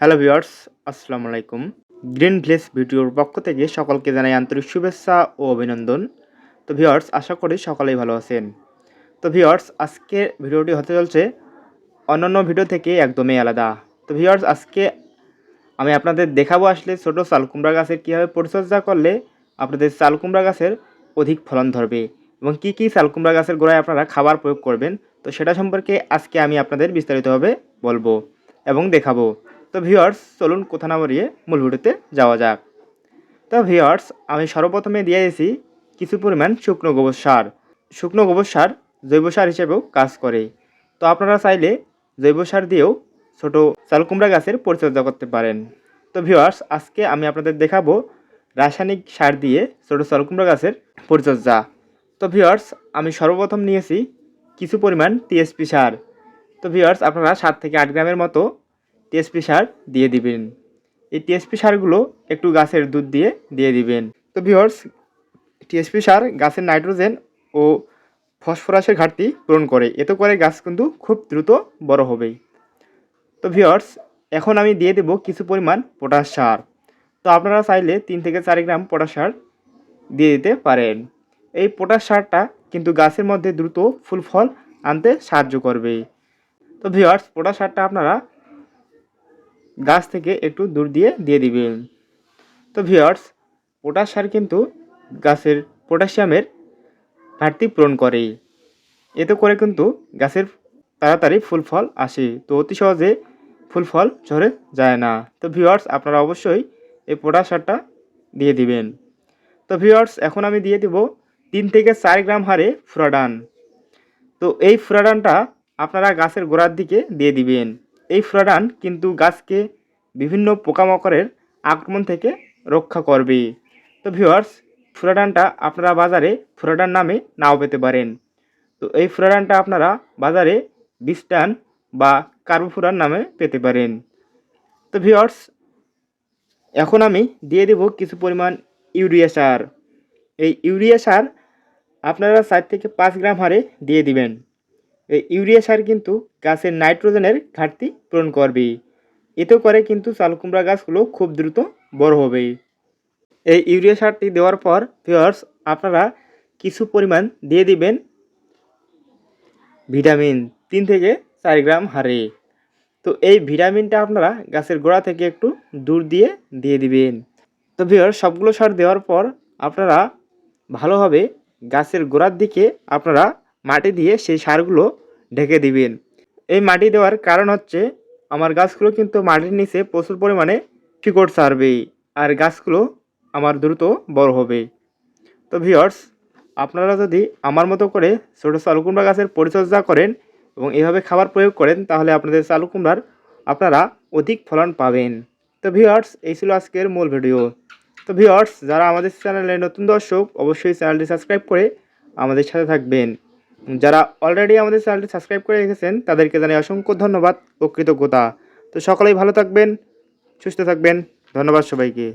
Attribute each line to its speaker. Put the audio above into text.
Speaker 1: Hello viewers, আসসালামু আলাইকুম। Green village ভিডিওর পক্ষ থেকে সকলকে জানাই আন্তরিক শুভেচ্ছা ও অভিনন্দন। তো ভিউয়ার্স, আশা করি সকলেই ভালো আছেন। তো ভিউয়ার্স, আজকে ভিডিওটি হতে চলছে অন্যান্য ভিডিও থেকে একদমই আলাদা। তো ভিউয়ার্স, আজকে আমি আপনাদের দেখাবো আসলে ছোটো চালকুমড়া গাছের কীভাবে পরিচর্যা করলে আপনাদের চালকুমড়া গাছের অধিক ফলন ধরবে এবং কী কী চালকুমড়া গাছের গোড়ায় আপনারা খাবার প্রয়োগ করবেন, তো সেটা সম্পর্কে আজকে আমি আপনাদের বিস্তারিতভাবে বলব এবং দেখাবো। তো ভিউয়ার্স চলুন কোথা না বাড়িয়ে মূল ভিডিওতে যাওয়া যাক। তো ভিউয়ার্স আমি সর্বপ্রথমে দিয়ে দিয়েছি কিছু পরিমাণ শুকনো গোবর সার। শুকনো গোবর সার জৈব সার হিসেবেও কাজ করে। তো আপনারা চাইলে জৈব সার দিয়েও ছোটো চালকুমড়া গাছের পরিচর্যা করতে পারেন। তো ভিওয়ার্স আজকে আমি আপনাদের দেখাবো রাসায়নিক সার দিয়ে ছোটো চালকুমড়া গাছের পরিচর্যা। তো ভিওয়ার্স আমি সর্বপ্রথম নিয়েছি কিছু পরিমাণ টিএসপি সার। তো ভিওয়ার্স আপনারা সাত থেকে আট গ্রামের মতো টিএসপি সার দিয়ে দিবেন। এই টিএসপি সারগুলো একটু গাছের দুধ দিয়ে দিয়ে দিবেন। তো ভিওর্স টিএসপি সার গাছের নাইট্রোজেন ও ফসফরাসের ঘাটতি পূরণ করে। এতে করে গাছ কিন্তু খুব দ্রুত বড় হবে। তো ভিউয়ার্স, এখন আমি দিয়ে দেব কিছু পরিমাণ পটাশ সার। তো আপনারা চাইলে তিন থেকে চার গ্রাম পটাশ সার দিয়ে দিতে পারেন। এই পটাশ সারটা কিন্তু গাছের মধ্যে দ্রুত ফুল ফল আনতে সাহায্য করবে। তো ভিউয়ার্স, পটাশ সারটা আপনারা গাছ থেকে একটু দূর দিয়ে দিয়ে দিবেন তো ভিউয়ার্স পটাশ সার কিন্তু গাছের পটাশিয়ামের ঘাটতি পূরণ করে। এতে করে কিন্তু গাছের তাড়াতাড়ি ফুল ফল আসে। তো অতি সহজে ফুল ফল ঝরে যায় না। তো ভিউয়ার্স আপনারা অবশ্যই এই পটাশ সারটা দিয়ে দিবেন। তো ভিউয়ার্স এখন আমি দিয়ে দিব তিন থেকে চার গ্রাম হারে ফুরাডান তো এই ফুরাডানটা আপনারা গাছের গোড়ার দিকে দিয়ে দিবেন। এই ফুরাডান কিন্তু গাছকে বিভিন্ন পোকামাকড়ের আক্রমণ থেকে রক্ষা করবে। তো ভিউয়ার্স ফুরাডানটা আপনারা বাজারে ফুরাডান নামে নাও পেতে পারেন। তো এই ফুরাডানটা আপনারা বাজারে বিস্টান বা কার্বোফুরান নামে পেতে পারেন। তো ভিউয়ার্স, এখন আমি দিয়ে দেব কিছু পরিমাণ ইউরিয়া সার। এই ইউরিয়া সার আপনারা চার থেকে পাঁচ গ্রাম হারে দিয়ে দিবেন। এই ইউরিয়া সার কিন্তু গাছের নাইট্রোজেনের ঘাটতি পূরণ করবে। এতে করে কিন্তু চালকুমড়া গাছগুলো খুব দ্রুত বড় হবে। এই ইউরিয়া সারটি দেওয়ার পর ভিওয়ার্স আপনারা কিছু পরিমাণ দিয়ে দিবেন ভিটামিন তিন থেকে চার গ্রাম হারে। তো এই ভিটামিনটা আপনারা গাছের গোড়া থেকে একটু দূর দিয়ে দিয়ে দিবেন। তো ভিওর সবগুলো সার দেওয়ার পর আপনারা ভালোভাবে গাছের গোড়ার দিকে আপনারা মাটি দিয়ে সেই সারগুলো ঢেকে দিবেন। এই মাটি দেওয়ার কারণ হচ্ছে, আমার গাছগুলো কিন্তু মাটির নিচে প্রচুর পরিমাণে শিকড় ছাড়বে আর গাছগুলো আমার দ্রুত বড় হবে। তো ভিওর্স আপনারা যদি আমার মতো করে ছোটো চালু কুমড়া গাছের পরিচর্যা করেন এবং এভাবে খাবার প্রয়োগ করেন, তাহলে আপনাদের চালু কুমড়ার আপনারা অধিক ফলন পাবেন। তো ভিওর্স এই ছিল আজকের মূল ভিডিও। তো ভিওর্স যারা আমাদের চ্যানেলে নতুন দর্শক, অবশ্যই চ্যানেলটি সাবস্ক্রাইব করে আমাদের সাথে থাকবেন। যারা অলরেডি আমাদের চ্যানেলটি সাবস্ক্রাইব করে রেখেছেন, তাদেরকে জানাই অসংখ্য ধন্যবাদ ও কৃতজ্ঞতা। তো সকলেই ভালো থাকবেন, সুস্থ থাকবেন, ধন্যবাদ সবাইকে।